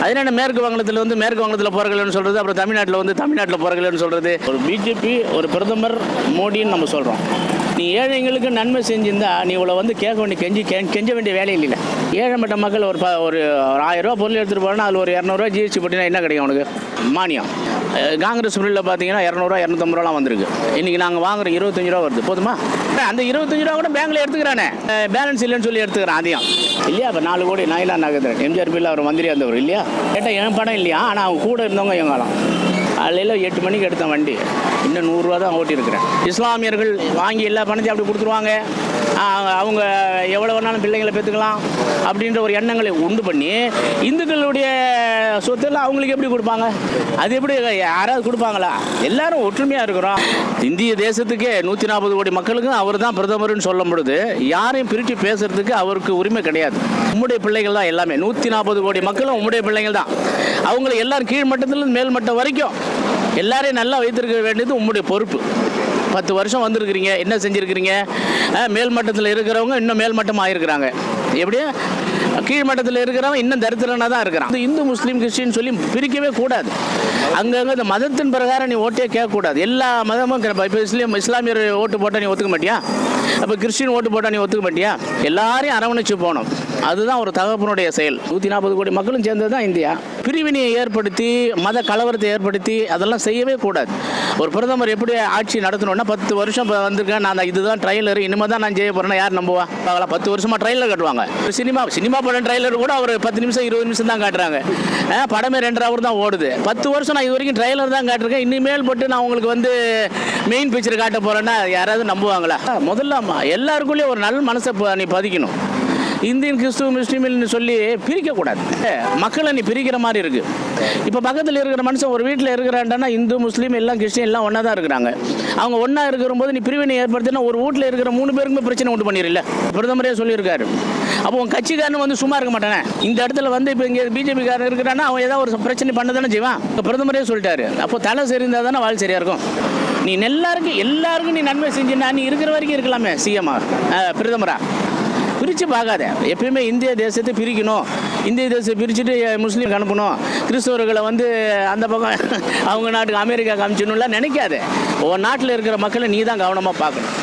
அது என்ன மேற்கு வங்கத்தில் வந்து மேற்கு வங்கத்தில் போகிறீங்கன்னு சொல்கிறது அப்புறம் தமிழ்நாட்டில் வந்து தமிழ்நாட்டில் போகிறீங்கன்னு சொல்கிறது ஒரு பிஜேபி ஒரு பிரதமர் மோடின்னு நம்ம சொல்கிறோம் நீ ஏழைங்களுக்கு நன்மை செஞ்சிருந்தா நீ இவ்வளோ வந்து கேட்க வேண்டிய கெஞ்சி கெஞ்ச வேண்டிய வேலை இல்லை ஏழைப்பட்ட மக்கள் ஒரு ப ஒரு ஆயிரம் ரூபா பொருள் எடுத்துகிட்டு போனால் அதில் ஒரு இரநூறுவா ஜிஎஸ்டி போட்டினா என்ன கிடைக்கும் உனக்கு? மானியம். காங்கிரஸ் பில்லில் பார்த்தீங்கன்னா இரநூறுவா இரநூத்தம்பது ரூபாலாம் வந்திருக்கு. இன்றைக்கி நாங்கள் வாங்குற இருபத்தஞ்சு ரூபா வருது. போதுமா? அந்த இருபத்தஞ்சு ரூபா கூட பேங்க்கில் எடுத்துக்கிறானே. பேலன்ஸ் இல்லைன்னு சொல்லி எடுத்துக்கிறேன் அதையும் இல்லையா? இப்போ நாலு கோடி நாயிலா நகர்ந்துறேன் எம்ஜிஆர் பில் அவர் மந்திரி இருந்தவர் இல்லையா? கேட்டால் என் படம் இல்லையா? ஆனால் அவங்க கூட இருந்தவங்க எங்காலம் காலையில் எட்டு மணிக்கு எடுத்த வண்டி. இன்னும் நூறுரூவா தான் ஓட்டியிருக்கிறேன். இஸ்லாமியர்கள் வாங்கி எல்லா பணத்தையும் அப்படி கொடுத்துருவாங்க. அவங்க எவ்வளோ வேணாலும் பிள்ளைங்களை பெற்றுக்கலாம் அப்படின்ற ஒரு எண்ணங்களை உண்டு பண்ணி இந்துக்களுடைய சொத்தெல்லாம் அவங்களுக்கு எப்படி கொடுப்பாங்க? அது எப்படி யாராவது கொடுப்பாங்களா? எல்லாரும் ஒற்றுமையாக இருக்கிறோம். இந்திய தேசத்துக்கே நூற்றி நாற்பது கோடி மக்களுக்கும் அவர் தான் பிரதமர்னு சொல்லும் பொழுது யாரையும் பிரித்து பேசுறதுக்கு அவருக்கு உரிமை கிடையாது. உம்முடைய பிள்ளைகள் தான் எல்லாமே. நூற்றி நாற்பது கோடி மக்களும் உம்முடைய பிள்ளைகள் தான். அவங்களை எல்லாரும் கீழ் மட்டத்திலிருந்து மேல் மட்டம் வரைக்கும் எல்லாரையும் நல்லா வைத்திருக்க வேண்டியது உம்முடைய பொறுப்பு. பத்து வருஷம் வந்திருக்கிறீங்க என்ன செஞ்சுருக்கிறீங்க? மேல்மட்டத்தில் மேல் மட்டத்தில் இருக்கிறவங்க இன்னும் மேல் மட்டமாக எப்படியும் கீழ்மட்டத்தில் இருக்கிறவன் இன்னும் தரித்திரனாக தான் இருக்கிறான். இந்து முஸ்லீம் கிறிஸ்டின் சொல்லி பிரிக்கவே கூடாது. அங்கங்கே இந்த மதத்தின் பிரகாரம் நீ ஓட்டே கேட்கக்கூடாது. எல்லா மதமும் இப்போ இஸ்லீம் இஸ்லாமியர் ஓட்டு போட்டால் நீ ஒத்துக்க மாட்டியா? அப்போ கிறிஸ்டின் ஓட்டு போட்டால் நீ ஒத்துக்க மாட்டியா? எல்லாரையும் அரவணைச்சு போகணும். அதுதான் ஒரு தகப்பனுடைய செயல். நூற்றி நாற்பது கோடி மக்களும் சேர்ந்தது தான் இந்தியா. பிரிவினையை ஏற்படுத்தி மத கலவரத்தை ஏற்படுத்தி அதெல்லாம் செய்யவே கூடாது. ஒரு பிரதமர் எப்படி ஆட்சி நடத்தணும்னா பத்து வருஷம் வந்திருக்கேன் நான் இதுதான் ட்ரைலர் இனிமேல் தான் நான் செய்ய போகிறேன்னா யார் நம்புவா? பத்து வருஷமாக ட்ரைலர் கட்டுவாங்க. சினிமா சினிமா படம் ட்ரைலர் கூட ஒரு பத்து நிமிஷம் இருபது நிமிஷம் தான் காட்டுறாங்க. படமே ரெண்டு ஹவர் தான் ஓடுது. பத்து வருஷம் நான் இது வரைக்கும் ட்ரைலர் தான் காட்டிருக்கேன். இனிமேல் போட்டு நான் உங்களுக்கு வந்து மெயின் பிக்சர் காட்ட போகிறேன்னா யாராவது நம்புவாங்களா? முதல்ல எல்லாருக்குள்ளேயும் ஒரு நல்ல மனசை நீ பதிக்கணும். இந்தியன் கிறிஸ்துவ முஸ்லீம்னு சொல்லி பிரிக்கக்கூடாது. மக்களை நீ பிரிக்கிற மாதிரி இருக்கு. இப்போ பக்கத்தில் இருக்கிற மனுஷன் ஒரு வீட்டில் இருக்கிறான்டா இந்து முஸ்லீம் எல்லாம் கிறிஸ்டின் எல்லாம் ஒன்றா தான் இருக்கிறாங்க. அவங்க ஒன்றா இருக்கிற போது நீ பிரிவினை ஏற்படுத்தினா ஒரு வீட்டில் இருக்கிற மூணு பேருக்குமே பிரச்சனை உண்டு பண்ணிடல பிரதமரே சொல்லியிருக்காரு. அப்போ உன் கட்சிக்காரன் வந்து சும்மா இருக்க மாட்டானே? இந்த இடத்துல வந்து இப்போ இங்கே பிஜேபி காரன் இருக்கிறான்னா அவன் ஏதாவது ஒரு பிரச்சனை பண்ண தானே செய்வான்? இப்போ பிரதமரே சொல்லிட்டாரு. அப்போ தலை சரிந்தால் தானே வாழ் சரியாக இருக்கும்? நீ எல்லாருக்கும் எல்லாருக்கும் நீ நன்மை செஞ்சுனா நீ இருக்கிற வரைக்கும் இருக்கலாமே சிஎம்ஆ பிரதமரா. பிரித்து பார்க்காத. எப்பயுமே இந்திய தேசத்தை பிரிக்கணும். இந்திய தேசத்தை பிரிச்சுட்டு முஸ்லீம் அனுப்பணும். கிறிஸ்தவர்களை வந்து அந்த பக்கம் அவங்க நாட்டுக்கு அமெரிக்கா காமிச்சணும்லாம் நினைக்காது. உன் நாட்டில் இருக்கிற மக்களை நீ தான் கவனமாக பார்க்கணும்.